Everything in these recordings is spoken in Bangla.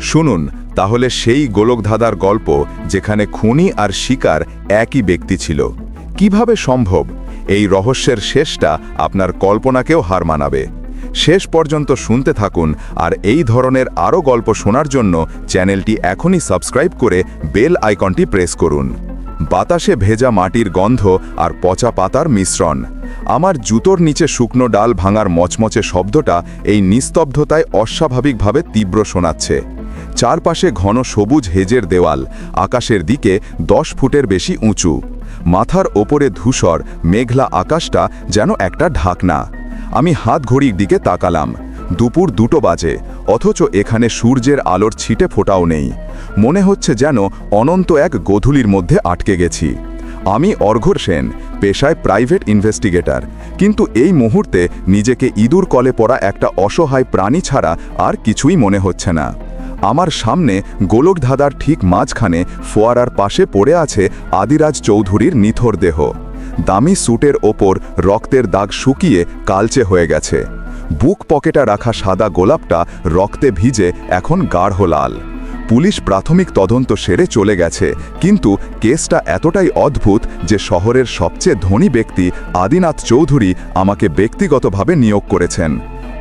শুনুন, তাহলে সেই গোলকধাঁধার গল্প যেখানে খুনি আর শিকার একই ব্যক্তি ছিল। কীভাবে সম্ভব? এই রহস্যের শেষটা আপনার কল্পনাকেও হার মানাবে। শেষ পর্যন্ত শুনতে থাকুন আর এই ধরনের আরও গল্প শোনার জন্য চ্যানেলটি এখনই সাবস্ক্রাইব করে বেল আইকনটি প্রেস করুন। বাতাসে ভেজা মাটির গন্ধ আর পচা পাতার মিশ্রণ। আমার জুতোর নিচে শুকনো ডাল ভাঙার মচমচে শব্দটা এই নিস্তব্ধতায় অস্বাভাবিকভাবে তীব্র শোনাচ্ছে। চারপাশে ঘন সবুজ হেজের দেওয়াল, আকাশের দিকে দশ ফুটের বেশি উঁচু। মাথার ওপরে ধূসর, মেঘলা আকাশটা যেন একটা ঢাকনা। আমি হাত ঘড়ির দিকে তাকালাম। দুপুর দুটো বাজে, অথচ এখানে সূর্যের আলোর ছিটে ফোটাও নেই। মনে হচ্ছে যেন অনন্ত এক গোধূলির মধ্যে আটকে গেছি। আমি অর্ঘর সেন, পেশায় প্রাইভেট ইনভেস্টিগেটর। কিন্তু এই মুহূর্তে নিজেকে ইঁদুর কলে পড়া একটা অসহায় প্রাণী ছাড়া আর কিছুই মনে হচ্ছে না। আমার সামনে গোলকধাঁধার ঠিক মাঝখানে ফোয়ারার পাশে পড়ে আছে আদিরাজ চৌধুরীর নিথর দেহ। দামি স্যুটের ওপর রক্তের দাগ শুকিয়ে কালচে হয়ে গেছে। বুক পকেটা রাখা সাদা গোলাপটা রক্তে ভিজে এখন গাঢ় লাল। পুলিশ প্রাথমিক তদন্ত সেরে চলে গেছে, কিন্তু কেসটা এতটাই অদ্ভুত যে শহরের সবচেয়ে ধনী ব্যক্তি আদিনাথ চৌধুরী আমাকে ব্যক্তিগতভাবে নিয়োগ করেছেন।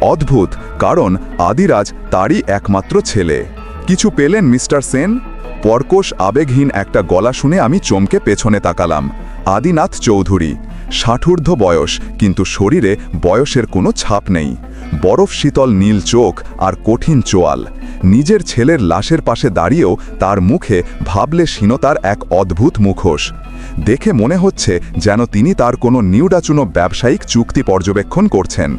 অদ্ভুত, কারণ আদিরাজ তারই একমাত্র ছেলে। কিছু পেলেন, মিস্টার সেন? পরকোষ আবেগহীন একটা গলা শুনে আমি চমকে পেছনে তাকালাম। আদিনাথ চৌধুরী, ষাঠূর্ধ্ব বয়স, কিন্তু শরীরে বয়সের কোনো ছাপ নেই। বরফ শীতল নীল চোখ আর কঠিন চোয়াল। নিজের ছেলের লাশের পাশে দাঁড়িয়েও তার মুখে ভাবলে শীনতার এক অদ্ভুত মুখোশ। দেখে মনে হচ্ছে যেন তিনি তার কোনো নিউডাচুনো ব্যবসায়িক চুক্তি পর্যবেক্ষণ করছেন।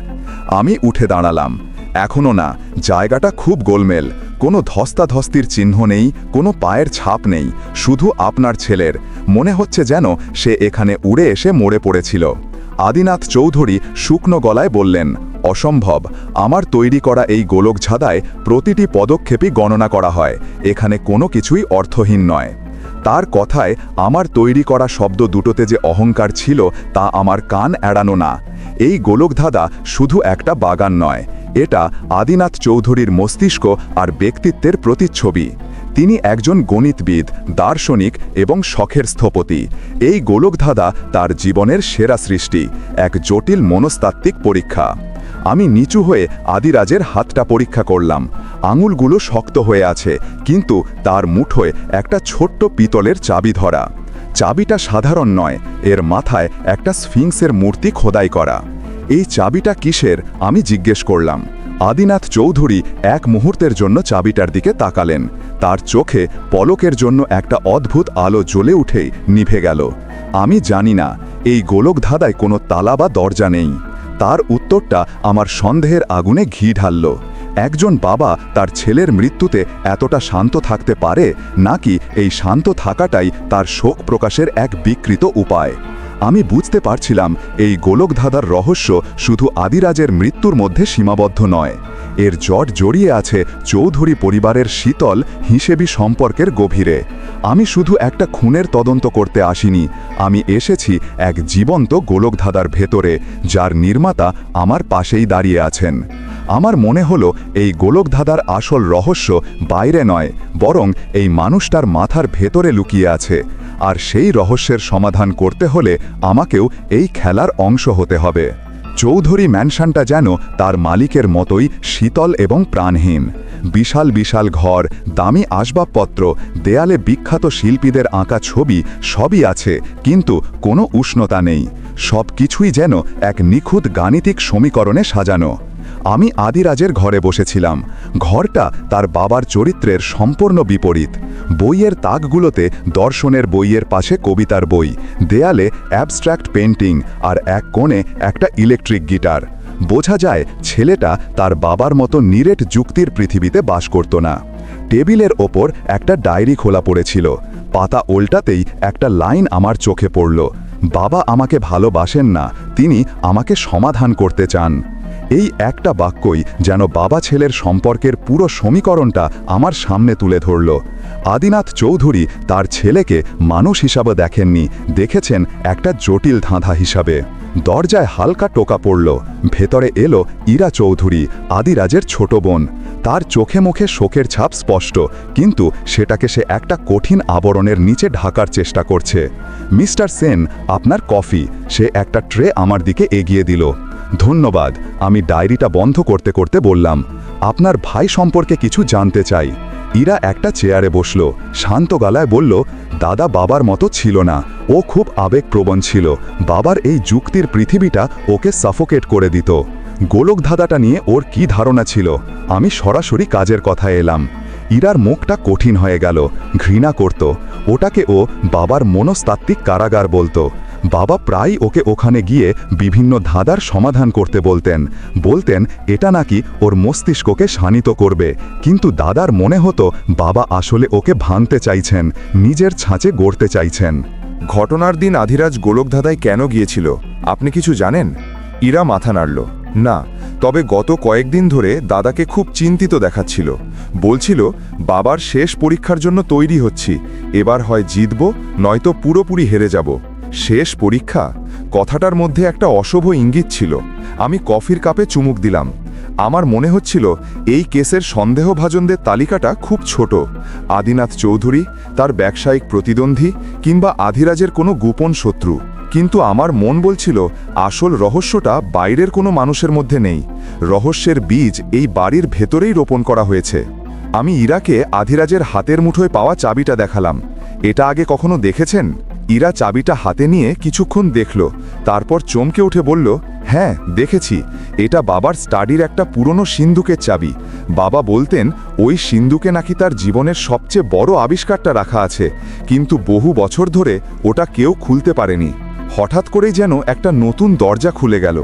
আমি উঠে দাঁড়ালাম। এখনও না, জায়গাটা খুব গোলমেল। কোনো ধস্তাধস্তির চিহ্ন নেই, কোনো পায়ের ছাপ নেই, শুধু আপনার ছেলের। মনে হচ্ছে যেন সে এখানে উড়ে এসে মরে পড়েছিল। আদিনাথ চৌধুরী শুকনো গলায় বললেন, অসম্ভব, আমার তৈরি করা এই গোলক প্রতিটি পদক্ষেপই গণনা করা হয়, এখানে কোনো কিছুই অর্থহীন নয়। তার কথায় আমার তৈরি করা শব্দ দুটোতে যে অহংকার ছিল তা আমার কান এড়ানো না। এই গোলকধাঁধা শুধু একটা বাগান নয়, এটা আদিনাথ চৌধুরীর মস্তিষ্ক আর ব্যক্তিত্বের প্রতিচ্ছবি। তিনি একজন গণিতবিদ, দার্শনিক এবং শখের স্থপতি। এই গোলকধাঁধা তার জীবনের সেরা সৃষ্টি, এক জটিল মনস্তাত্ত্বিক পরীক্ষা। আমি নিচু হয়ে আদিরাজের হাতটা পরীক্ষা করলাম। আঙুলগুলো শক্ত হয়ে আছে, কিন্তু তার মুঠোয় একটা ছোট্ট পিতলের চাবি ধরা। চাবিটা সাধারণ নয়, এর মাথায় একটা স্ফিংসের মূর্তি খোদাই করা। এই চাবিটা কিসের? আমি জিজ্ঞেস করলাম। আদিনাথ চৌধুরী এক মুহূর্তের জন্য চাবিটার দিকে তাকালেন। তার চোখে পলকের জন্য একটা অদ্ভুত আলো জ্বলে উঠেই নিভে গেল। আমি জানি না, এই গোলক ধাঁধায় কোনো তালা বা দরজা নেই। তার উত্তরটা আমার সন্দেহের আগুনে ঘি ঢালল। একজন বাবা তার ছেলের মৃত্যুতে এতটা শান্ত থাকতে পারে নাকি এই শান্ত থাকাটাই তার শোক প্রকাশের এক বিকৃত উপায়। আমি বুঝতে পারছিলাম এই গোলকধাঁধার রহস্য শুধু আদিরাজের মৃত্যুর মধ্যে সীমাবদ্ধ নয়। এর জট জড়িয়ে আছে চৌধুরী পরিবারের শীতল, হিসেবি সম্পর্কের গভীরে। আমি শুধু একটা খুনের তদন্ত করতে আসিনি। আমি এসেছি এক জীবন্ত গোলকধাঁধার ভেতরে, যার নির্মাতা আমার পাশেই দাঁড়িয়ে আছেন। আমার মনে হলো এই গোলকধাঁধার আসল রহস্য বাইরে নয়, বরং এই মানুষটার মাথার ভেতরে লুকিয়ে আছে। আর সেই রহস্যের সমাধান করতে হলে আমাকেও এই খেলার অংশ হতে হবে। চৌধুরী ম্যানশনটা যেন তার মালিকের মতোই শীতল এবং প্রাণহীন। বিশাল বিশাল ঘর, দামি আসবাবপত্র, দেয়ালে বিখ্যাত শিল্পীদের আঁকা ছবি সবই আছে, কিন্তু কোনো উষ্ণতা নেই। সব কিছুই যেন এক নিখুঁত গাণিতিক সমীকরণে সাজানো। আমি আদিরাজের ঘরে বসেছিলাম। ঘরটা তার বাবার চরিত্রের সম্পূর্ণ বিপরীত। বইয়ের তাকগুলোতে দর্শনের বইয়ের পাশে কবিতার বই, দেয়ালে অ্যাবস্ট্র্যাক্ট পেন্টিং আর এক কোণে একটা ইলেকট্রিক গিটার বোঝা যায় ছেলেটা তার বাবার মতো নিরেট যুক্তির পৃথিবীতে বাস করত না। টেবিলের ওপর একটা ডায়েরি খোলা পড়েছিল। পাতা ওল্টাতেই একটা লাইন আমার চোখে পড়ল। বাবা আমাকে ভালোবাসেন না, তিনি আমাকে সমাধান করতে চান। এই একটা বাক্যই যেন বাবা ছেলের সম্পর্কের পুরো সমীকরণটা আমার সামনে তুলে ধরল। আদিনাথ চৌধুরী তার ছেলেকে মানুষ হিসাবে দেখেননি, দেখেছেন একটা জটিল ধাঁধা হিসাবে। দরজায় হালকা টোকা পড়ল, ভেতরে এলো ইরা চৌধুরী, আদিরাজের ছোট বোন। তার চোখে মুখে শোকের ছাপ স্পষ্ট, কিন্তু সেটাকে সে একটা কঠিন আবরণের নিচে ঢাকার চেষ্টা করছে। মিস্টার সেন, আপনার কফি, সে একটা ট্রে আমার দিকে এগিয়ে দিল। ধন্যবাদ, আমি ডায়েরিটা বন্ধ করতে করতে বললাম, আপনার ভাই সম্পর্কে কিছু জানতে চাই। ইরা একটা চেয়ারে বসল, শান্ত গলায় বলল, দাদা বাবার মতো ছিল না, ও খুব আবেগপ্রবণ ছিল, বাবার এই যুক্তির পৃথিবীটা ওকে সাফোকেট করে দিত। গোলক ধাঁধাটা নিয়ে ওর কি ধারণা ছিল? আমি সরাসরি কাজের কথা এলাম। ইরার মুখটা কঠিন হয়ে গেল, ঘৃণা করত, ওটাকে ও বাবার মনস্তাত্ত্বিক কারাগার বলতো। বাবা প্রায় ওকে ওখানে গিয়ে বিভিন্ন ধাঁধার সমাধান করতে বলতেন। বলতেন, এটা নাকি ওর মস্তিষ্ককে শানিত করবে। কিন্তু দাদার মনে হতো, বাবা আসলে ওকে ভাঙতে চাইছেন, নিজের ছাঁচে গড়তে চাইছেন। ঘটনার দিন আধিরাজ গোলকধাঁধায় কেন গিয়েছিল, আপনি কিছু জানেন? ইরা মাথা নাড়ল। না, তবে গত কয়েকদিন ধরে দাদাকে খুব চিন্তিত দেখাচ্ছিল। বলছিল, বাবার শেষ পরীক্ষার জন্য তৈরি হচ্ছি। এবার হয় জিতব, নয়তো পুরোপুরি হেরে যাব। শেষ পরীক্ষা? কথাটার মধ্যে একটা অশুভ ইঙ্গিত ছিল। আমি কফির কাপে চুমুক দিলাম। আমার মনে হচ্ছিল, এই কেসের সন্দেহভাজনদের তালিকাটা খুব ছোট। আদিনাথ চৌধুরী, তার ব্যবসায়িক প্রতিদ্বন্দ্বী কিংবা আধিরাজের কোনো গোপন শত্রু। কিন্তু আমার মন বলছিল, আসল রহস্যটা বাইরের কোনো মানুষের মধ্যে নেই। রহস্যের বীজ এই বাড়ির ভেতরেই রোপণ করা হয়েছে। আমি ইরাকে আধিরাজের হাতের মুঠোয় পাওয়া চাবিটা দেখালাম। এটা আগে কখনো দেখেছেন? ইরা চাবিটা হাতে নিয়ে কিছুক্ষণ দেখল, তারপর চমকে উঠে বলল হ্যাঁ দেখেছি। এটা বাবার স্টাডির একটা পুরনো সিন্ধুকের চাবি। বাবা বলতেন, ওই সিন্ধুকে নাকি তার জীবনের সবচেয়ে বড় আবিষ্কারটা রাখা আছে, কিন্তু বহু বছর ধরে ওটা কেউ খুলতে পারেনি। হঠাৎ করেই যেন একটা নতুন দরজা খুলে গেল।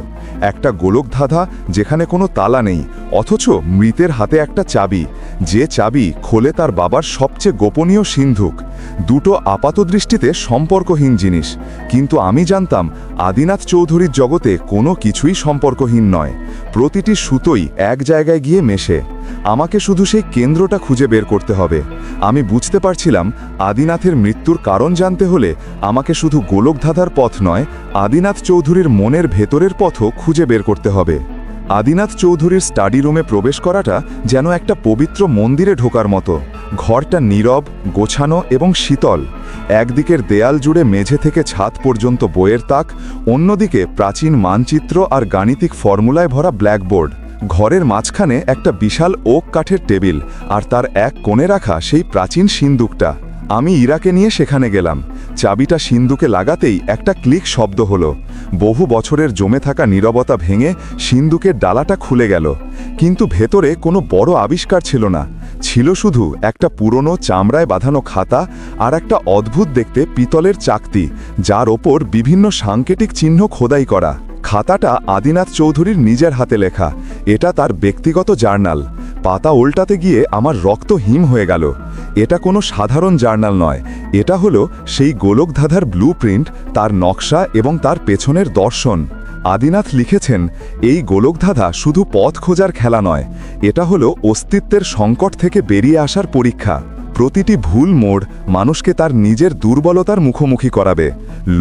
একটা গোলক ধাঁধা, যেখানে কোনো তালা নেই, অথচ মৃতের হাতে একটা চাবি। যে চাবি খোলে তার বাবার সবচেয়ে গোপনীয় সিন্ধুক। দুটো আপাত দৃষ্টিতে সম্পর্কহীন জিনিস। কিন্তু আমি জানতাম, আদিনাথ চৌধুরীর জগতে কোনো কিছুই সম্পর্কহীন নয়। প্রতিটি সুতোই এক জায়গায় গিয়ে মেশে। আমাকে শুধু সেই কেন্দ্রটা খুঁজে বের করতে হবে। আমি বুঝতে পারছিলাম, আদিনাথের মৃত্যুর কারণ জানতে হলে আমাকে শুধু গোলকধাঁধার পথ নয়, আদিনাথ চৌধুরীর মনের ভেতরের পথও খুঁজে বের করতে হবে। আদিনাথ চৌধুরীর স্টাডি রুমে প্রবেশ করাটা যেন একটা পবিত্র মন্দিরে ঢোকার মতো। ঘরটা নীরব, গোছানো এবং শীতল। একদিকের দেয়াল জুড়ে মেঝে থেকে ছাদ পর্যন্ত বইয়ের তাক, অন্যদিকে প্রাচীন মানচিত্র আর গাণিতিক ফর্মুলায় ভরা ব্ল্যাকবোর্ড ঘরের মাঝখানে একটা বিশাল ওক কাঠের টেবিল, আর তার এক কোণে রাখা সেই প্রাচীন সিন্দুকটা। আমি ইরাকে নিয়ে সেখানে গেলাম। চাবিটা সিন্দুকে লাগাতেই একটা ক্লিক শব্দ হলো। বহু বছরের জমে থাকা নীরবতা ভেঙে সিন্দুকের ডালাটা খুলে গেল। কিন্তু ভেতরে কোনো বড় আবিষ্কার ছিল না। ছিল শুধু একটা পুরনো চামড়ায় বাঁধানো খাতা আর একটা অদ্ভুত দেখতে পিতলের চাকতি, যার ওপর বিভিন্ন সাংকেতিক চিহ্ন খোদাই করা। খাতাটা আদিনাথ চৌধুরীর নিজের হাতে লেখা। এটা তার ব্যক্তিগত জার্নাল। পাতা উল্টাতে গিয়ে আমার রক্ত হিম হয়ে গেল। এটা কোনো সাধারণ জার্নাল নয়। এটা হলো সেই গোলকধাঁধার ব্লু তার নকশা এবং তার পেছনের দর্শন। আদিনাথ লিখেছেন, এই গোলকধাঁধা শুধু পথ খোঁজার খেলা নয়, এটা হলো অস্তিত্বের সংকট থেকে বেরিয়ে আসার পরীক্ষা। প্রতিটি ভুল মোড় মানুষকে তার নিজের দুর্বলতার মুখোমুখি করাবে।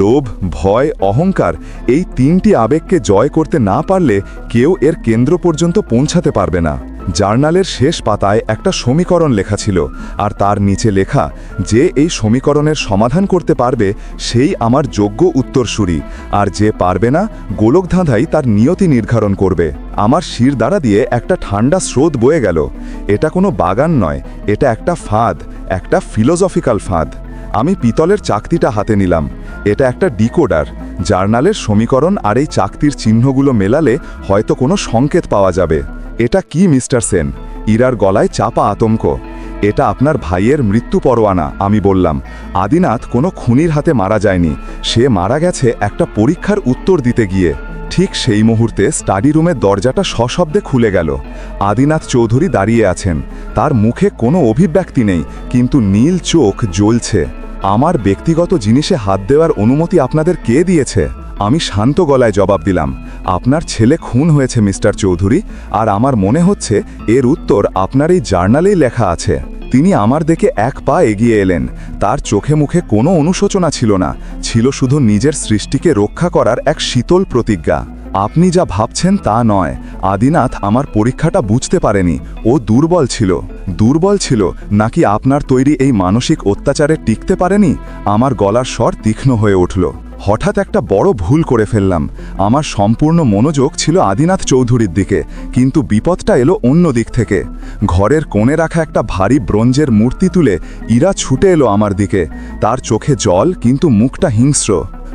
লোভ, ভয়, অহংকার এই তিনটি আবেগকে জয় করতে না পারলে কেউ এর কেন্দ্র পর্যন্ত পৌঁছাতে পারবে না। জার্নালের শেষ পাতায় একটা সমীকরণ লেখা ছিল, আর তার নিচে লেখা, যে এই সমীকরণের সমাধান করতে পারবে, সেই আমার যোগ্য উত্তরসূরি, আর যে পারবে না, গোলকধাঁধাই তার নিয়তি নির্ধারণ করবে। আমার শির দ্বারা দিয়ে একটা ঠান্ডা স্রোত বয়ে গেল। এটা কোনো বাগান নয়, এটা একটা ফাঁদ, একটা ফিলোজফিক্যাল ফাঁদ। আমি পিতলের চাকতিটা হাতে নিলাম। এটা একটা ডিকোডার। জার্নালের সমীকরণ আর এই চাকতির চিহ্নগুলো মেলালে হয়তো কোনো সংকেত পাওয়া যাবে। এটা কি, মিস্টার সেন? ইরার গলায় চাপা আতঙ্ক। এটা আপনার ভাইয়ের মৃত্যু পরোয়ানা, আমি বললাম। আদিনাথ কোনো খুনির হাতে মারা যায়নি। সে মারা গেছে একটা পরীক্ষার উত্তর দিতে গিয়ে। ঠিক সেই মুহূর্তে স্টাডি রুমের দরজাটা সশব্দে খুলে গেল। আদিনাথ চৌধুরী দাঁড়িয়ে আছেন। তার মুখে কোনো অভিব্যক্তি নেই, কিন্তু নীল চোখ জ্বলছে। আমার ব্যক্তিগত জিনিসে হাত দেওয়ার অনুমতি আপনাদের কে দিয়েছে? আমি শান্ত গলায় জবাব দিলাম, আপনার ছেলে খুন হয়েছে, মিস্টার চৌধুরী, আর আমার মনে হচ্ছে এর উত্তর আপনার এই জার্নালেই লেখা আছে। তিনি আমার দেখে এক পা এগিয়ে এলেন। তার চোখে মুখে কোনো অনুশোচনা ছিল না, ছিল শুধু নিজের সৃষ্টিকে রক্ষা করার এক শীতল প্রতিজ্ঞা। আপনি যা ভাবছেন তা নয়। আদিনাথ আমার পরীক্ষাটা বুঝতে পারেনি। ও দুর্বল ছিল। দুর্বল ছিল নাকি আপনার তৈরি এই মানসিক অত্যাচারে টিকতে পারেনি? আমার গলার স্বর তীক্ষ্ণ হয়ে উঠল। হঠাৎ একটা বড় ভুল করে ফেললাম। আমার সম্পূর্ণ মনোযোগ ছিল আদিনাথ চৌধুরীর দিকে, কিন্তু বিপদটা এলো অন্য দিক থেকে। ঘরের কোণে রাখা একটা ভারী ব্রোঞ্জের মূর্তি তুলে ইরা ছুটে এলো আমার দিকে। তার চোখে জল, কিন্তু মুখটা হিংস্র।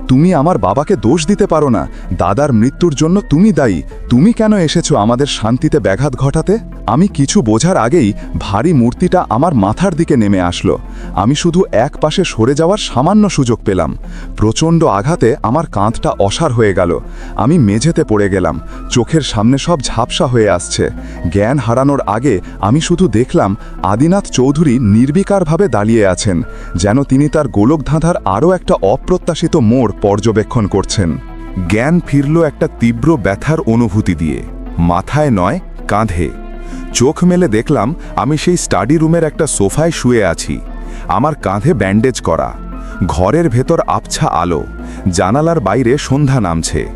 তুমি আমার বাবাকে দোষ দিতে পারো না। দাদার মৃত্যুর জন্য তুমি দায়ী। তুমি কেন এসেছ আমাদের শান্তিতে ব্যাঘাত ঘটাতে? আমি কিছু বোঝার আগেই ভারী মূর্তিটা আমার মাথার দিকে নেমে আসলো। আমি শুধু এক পাশে সরে যাওয়ার সামান্য সুযোগ পেলাম। প্রচণ্ড আঘাতে আমার কাঁধটা অসার হয়ে গেল। আমি মেঝেতে পড়ে গেলাম। চোখের সামনে সব ঝাপসা হয়ে আসছে। জ্ঞান হারানোর আগে আমি শুধু দেখলাম আদিনাথ চৌধুরী নির্বিকারভাবে দাঁড়িয়ে আছেন, যেন তিনি তার গোলকধাঁধার আরও একটা অপ্রত্যাশিত মোড় পর্যবেক্ষণ করছেন। জ্ঞান ফিরল একটা তীব্র ব্যথার অনুভূতি দিয়ে। মাথায় নয়, কাঁধে। চোখ মেলে দেখলাম, আমি সেই স্টাডি রুমের একটা সোফায় শুয়ে আছি। আমার কাঁধে ব্যান্ডেজ করা। ঘরের ভেতর আবছা আলো। জানালার বাইরে সন্ধ্যা নামছে।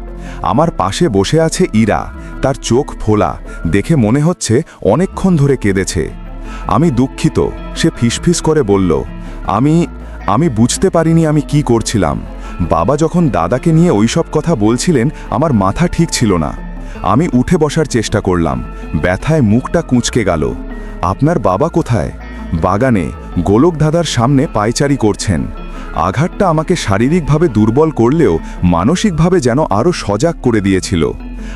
আমার পাশে বসে আছে ইরা। তার চোখ ফোলা। দেখে মনে হচ্ছে অনেকক্ষণ ধরে কেঁদেছে। আমি দুঃখিত। সে ফিসফিস করে বলল, আমি আমি বুঝতে পারিনি আমি কি করছিলাম। বাবা যখন দাদাকে নিয়ে ওইসব কথা বলছিলেন, আমার মাথা ঠিক ছিল না। আমি উঠে বসার চেষ্টা করলাম। ব্যথায় মুখটা কুঁচকে গেল। আপনার বাবা কোথায়? বাগানে গোলক দাদার সামনে পায়চারি করছেন। আঘাতটা আমাকে শারীরিকভাবে দুর্বল করলেও মানসিকভাবে যেন আরও সজাগ করে দিয়েছিল।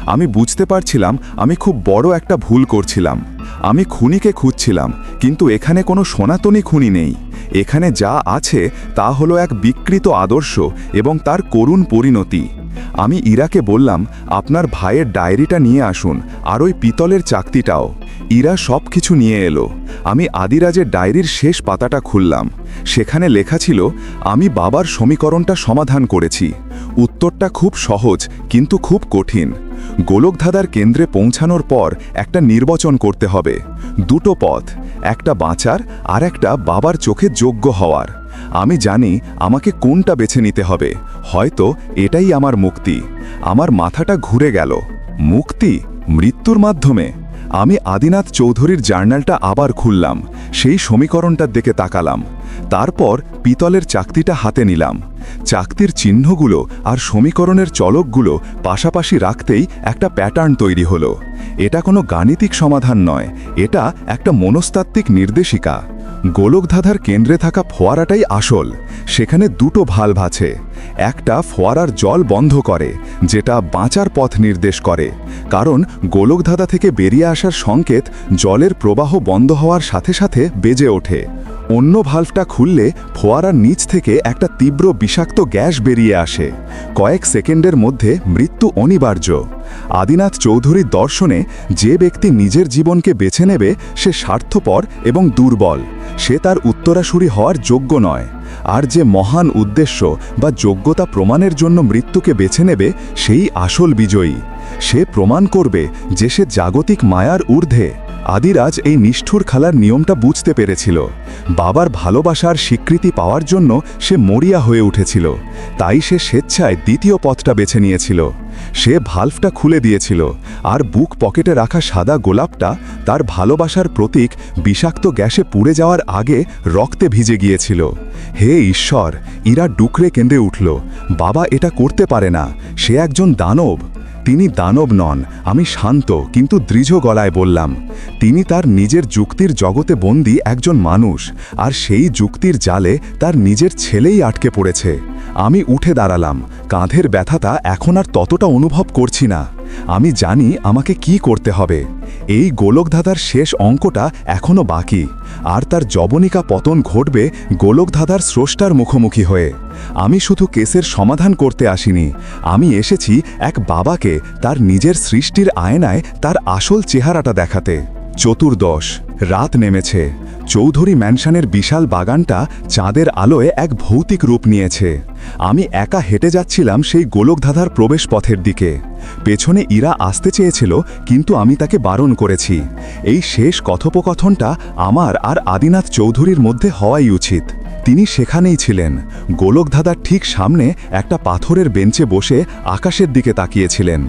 আমি বুঝতে পারছিলাম আমি খুব বড় একটা ভুল করছিলাম। আমি খুনিকে খুঁজছিলাম, কিন্তু এখানে কোনো সনাতনী খুনি নেই। এখানে যা আছে তা হলো এক বিকৃত আদর্শ এবং তার করুণ পরিণতি। আমি ইরাকে বললাম, আপনার ভাইয়ের ডায়েরিটা নিয়ে আসুন আর ওই পিতলের চাকতিটাও। ইরা সব কিছু নিয়ে এলো। আমি আদিরাজের ডায়েরির শেষ পাতাটা খুললাম। সেখানে লেখা ছিল, আমি বাবার সমীকরণটা সমাধান করেছি। উত্তরটা খুব সহজ, কিন্তু খুব কঠিন। গোলকধাঁধার কেন্দ্রে পৌঁছানোর পর একটা নির্বাচন করতে হবে। দুটো পথ, একটা বাঁচার আর একটা বাবার চোখে যোগ্য হওয়ার। আমি জানি আমাকে কোনটা বেছে নিতে হবে, হয়তো এটাই আমার মুক্তি। আমার মাথাটা ঘুরে গেল। মুক্তি? মৃত্যুর মাধ্যমে। আমি আদিনাথ চৌধুরীর জার্নালটা আবার খুললাম। সেই সমীকরণটার দিকে তাকালাম। তারপর পিতলের চাকতিটা হাতে নিলাম। চাকতির চিহ্নগুলো আর সমীকরণের চলকগুলো পাশাপাশি রাখতেই একটা প্যাটার্ন তৈরি হলো। এটা কোনো গাণিতিক সমাধান নয়, এটা একটা মনস্তাত্ত্বিক নির্দেশিকা। গোলকধাঁধার কেন্দ্রে থাকা ফোয়ারাটাই আসল, সেখানে দুটো ভালভ আছে। একটা ফোয়ারার জল বন্ধ করে, যেটা বাঁচার পথ নির্দেশ করে। কারণ গোলকধাঁধা থেকে বেরিয়ে আসার সংকেত জলের প্রবাহ বন্ধ হওয়ার সাথে সাথে বেজে ওঠে। অন্য ভাল্ভটা খুললে ফোয়ারার নিচ থেকে একটা তীব্র বিষাক্ত গ্যাস বেরিয়ে আসে। কয়েক সেকেন্ডের মধ্যে মৃত্যু অনিবার্য। আদিনাথ চৌধুরীর দর্শনে যে ব্যক্তি নিজের জীবনকে বেছে নেবে, সে স্বার্থপর এবং দুর্বল। সে তার উত্তরাসুরি হওয়ার যোগ্য নয়। আর যে মহান উদ্দেশ্য বা যোগ্যতা প্রমাণের জন্য মৃত্যুকে বেছে নেবে, সেই আসল বিজয়ী। সে প্রমাণ করবে যে সে জাগতিক মায়ার ঊর্ধ্বে। আদিরাজ এই নিষ্ঠুর খেলার নিয়মটা বুঝতে পেরেছিল। বাবার ভালোবাসার স্বীকৃতি পাওয়ার জন্য সে মরিয়া হয়ে উঠেছিল। তাই সে স্বেচ্ছায় দ্বিতীয় পথটা বেছে নিয়েছিল। সে ভাল্ভটা খুলে দিয়েছিল আর বুক পকেটে রাখা সাদা গোলাপটা তার ভালোবাসার প্রতীক বিষাক্ত গ্যাসে পুড়ে যাওয়ার আগে রক্তে ভিজে গিয়েছিল। হে ঈশ্বর, ইরা ডুকরে কেঁদে উঠল। বাবা এটা করতে পারে না। সে একজন দানব। তিনি দানব নন, আমি শান্ত, কিন্তু দৃঢ় গলায় বললাম, তিনি তার নিজের যুক্তির জগতে বন্দি একজন মানুষ, আর সেই যুক্তির জালে তার নিজের ছেলেই আটকে পড়েছে। আমি উঠে দাঁড়ালাম, কাঁধের ব্যথাটা এখন আর ততটা অনুভব করছি না। আমি জানি আমাকে কি করতে হবে। এই গোলকধাঁধার শেষ অঙ্কটা এখনও বাকি। আর তার জবনিকা পতন ঘটবে গোলকধাঁধার স্রষ্টার মুখোমুখি হয়ে। আমি শুধু কেসের সমাধান করতে আসিনি। আমি এসেছি এক বাবাকে তার নিজের সৃষ্টির আয়নায় তার আসল চেহারাটা দেখাতে। চতুর্দশ, রাত নেমেছে। চৌধুরী ম্যানশনের বিশাল বাগানটা চাঁদের আলোয় এক ভৌতিক রূপ নিয়েছে। আমি একা হেঁটে যাচ্ছিলাম সেই গোলকধাঁধার প্রবেশ পথের দিকে। পেছনে ইরা আসতে চেয়েছিল, কিন্তু আমি তাকে বারণ করেছি। এই শেষ কথোপকথনটা আমার আর আদিনাথ চৌধুরীর মধ্যে হওয়াই উচিত। তিনি সেখানেই ছিলেন। গোলকধাঁধার ঠিক সামনে একটা পাথরের বেঞ্চে বসে আকাশের দিকে তাকিয়েছিলেন।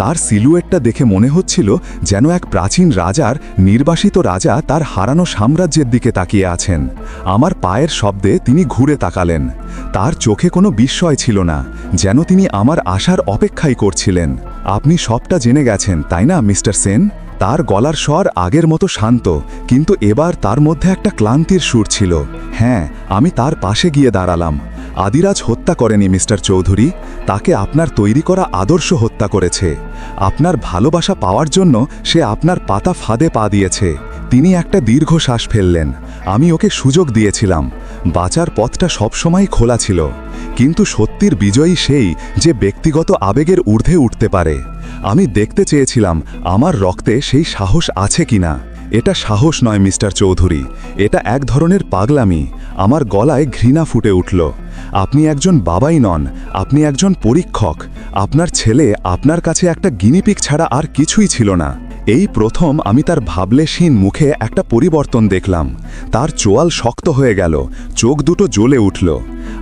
তার সিলুয়েটটা দেখে মনে হচ্ছিল যেন এক প্রাচীন রাজার নির্বাসিত রাজা তার হারানো সাম্রাজ্যের দিকে তাকিয়ে আছেন। আমার পায়ের শব্দে তিনি ঘুরে তাকালেন। তার চোখে কোনো বিস্ময় ছিল না, যেন তিনি আমার আশার অপেক্ষাই করছিলেন। আপনি সবটা জেনে গেছেন, তাই না, মিস্টার সেন? তার গলার স্বর আগের মতো শান্ত, কিন্তু এবার তার মধ্যে একটা ক্লান্তির সুর ছিল। হ্যাঁ আমি তার পাশে গিয়ে দাঁড়ালাম। আদিরাজ হত্যা করেনি মিস্টার চৌধুরী, তাকে আপনার তৈরি করা আদর্শ হত্যা করেছে। আপনার ভালোবাসা পাওয়ার জন্য সে আপনার পাতা ফাঁদে পা দিয়েছে। তিনি একটা দীর্ঘ শ্বাস ফেললেন। আমি ওকে সুযোগ দিয়েছিলাম। বাঁচার পথটা সবসময় খোলা ছিল। কিন্তু সত্যির বিজয়ী সেই যে ব্যক্তিগত আবেগের ঊর্ধ্বে উঠতে পারে। আমি দেখতে চেয়েছিলাম, আমার রক্তে সেই সাহস আছে কিনা। এটা সাহস নয়, মিস্টার চৌধুরী। এটা এক ধরনের পাগলামি। আমার গলায় ঘৃণা ফুটে উঠল। আপনি একজন বাবাই নন, আপনি একজন পরীক্ষক। আপনার ছেলে আপনার কাছে একটা গিনিপিক ছাড়া আর কিছুই ছিল না। এই প্রথম আমি তার ভাবলেশীন মুখে একটা পরিবর্তন দেখলাম। তার চোয়াল শক্ত হয়ে গেল, চোখ দুটো জ্বলে উঠল।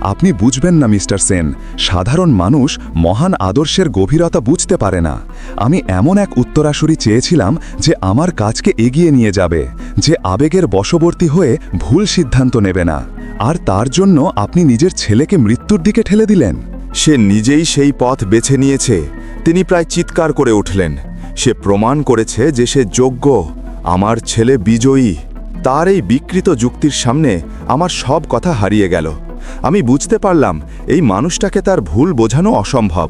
আপনি বুঝবেন না, মিস্টার সেন, সাধারণ মানুষ মহান আদর্শের গভীরতা বুঝতে পারে না। আমি এমন এক উত্তরাসুরি চেয়েছিলাম যে আমার কাজকে এগিয়ে নিয়ে যাবে, যে আবেগের বশবর্তী হয়ে ভুল সিদ্ধান্ত নেবে না। আর তার জন্য আপনি নিজের ছেলেকে মৃত্যুর দিকে ঠেলে দিলেন। সে নিজেই সেই পথ বেছে নিয়েছে। তিনি প্রায় চিৎকার করে উঠলেন। সে প্রমাণ করেছে যে সে যোগ্য, আমার ছেলে বিজয়ী। তার এই বিকৃত যুক্তির সামনে আমার সব কথা হারিয়ে গেল। আমি বুঝতে পারলাম এই মানুষটাকে তার ভুল বোঝানো অসম্ভব।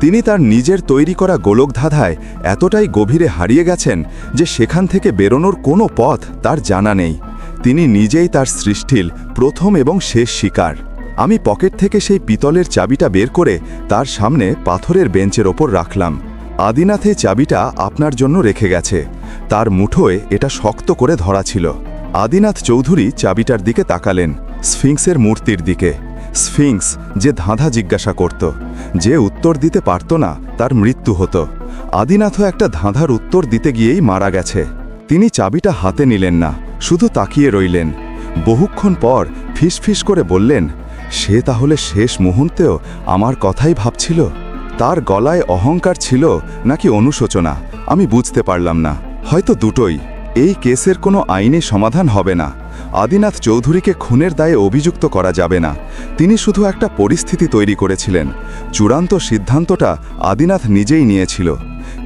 তিনি তার নিজের তৈরি করা গোলকধাঁধায় এতটাই গভীরে হারিয়ে গেছেন যে সেখান থেকে বেরোনোর কোনো পথ তার জানা নেই। তিনি নিজেই তার সৃষ্টির প্রথম এবং শেষ শিকার। আমি পকেট থেকে সেই পিতলের চাবিটা বের করে তার সামনে পাথরের বেঞ্চের ওপর রাখলাম। আদিনাথে চাবিটা আপনার জন্য রেখে গেছে। তার মুঠোয় এটা শক্ত করে ধরা ছিল। আদিনাথ চৌধুরী চাবিটার দিকে তাকালেন, স্ফিংসের মূর্তির দিকে। স্ফিংস যে ধাঁধা জিজ্ঞাসা করত, যে উত্তর দিতে পারত না, তার মৃত্যু হতো। আদিনাথও একটা ধাঁধার উত্তর দিতে গিয়েই মারা গেছে। তিনি চাবিটা হাতে নিলেন না। শুধু তাকিয়ে রইলেন। বহুক্ষণ পর ফিসফিস করে বললেন, সে তাহলে শেষ মুহূর্তেও আমার কথাই ভাবছিল? তার গলায় অহংকার ছিল নাকি অনুশোচনা? আমি বুঝতে পারলাম না। হয়তো দুটোই। এই কেসের কোনো আইনি সমাধান হবে না। আদিনাথ চৌধুরীকে খুনের দায়ে অভিযুক্ত করা যাবে না। তিনি শুধু একটা পরিস্থিতি তৈরি করেছিলেন। চূড়ান্ত সিদ্ধান্তটা আদিনাথ নিজেই নিয়েছিল।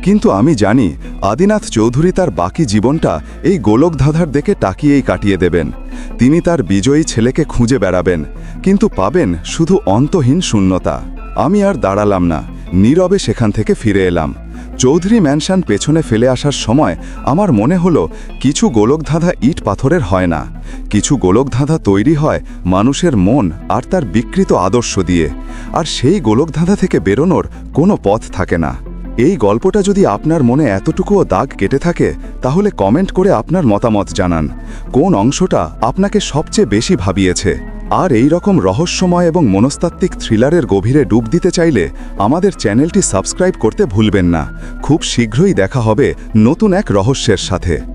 কিন্তু আমি জানি আদিনাথ চৌধুরী তার বাকি জীবনটা এই গোলকধাঁধার দেখে তাকিয়েই কাটিয়ে দেবেন। তিনি তার বিজয়ী ছেলেকে খুঁজে বেড়াবেন, কিন্তু পাবেন শুধু অন্তহীন শূন্যতা। আমি আর দাঁড়ালাম না, নীরবে সেখান থেকে ফিরে এলাম। চৌধুরী ম্যানশন পেছনে ফেলে আসার সময় আমার মনে হলো কিছু গোলকধাঁধা ইট পাথরের হয় না। কিছু গোলকধাঁধা তৈরি হয় মানুষের মন আর তার বিকৃত আদর্শ দিয়ে, আর সেই গোলকধাঁধা থেকে বেরোনোর কোনো পথ থাকে না। এই গল্পটা যদি আপনার মনে এতটুকুও দাগ কেটে থাকে, তাহলে কমেন্ট করে আপনার মতামত জানান। কোন অংশটা আপনাকে সবচেয়ে বেশি ভাবিয়েছে? আর এই রকম রহস্যময় এবং মনস্তাত্ত্বিক থ্রিলারের গভীরে ডুব দিতে চাইলে আমাদের চ্যানেলটি সাবস্ক্রাইব করতে ভুলবেন না। খুব শীঘ্রই দেখা হবে নতুন এক রহস্যের সাথে।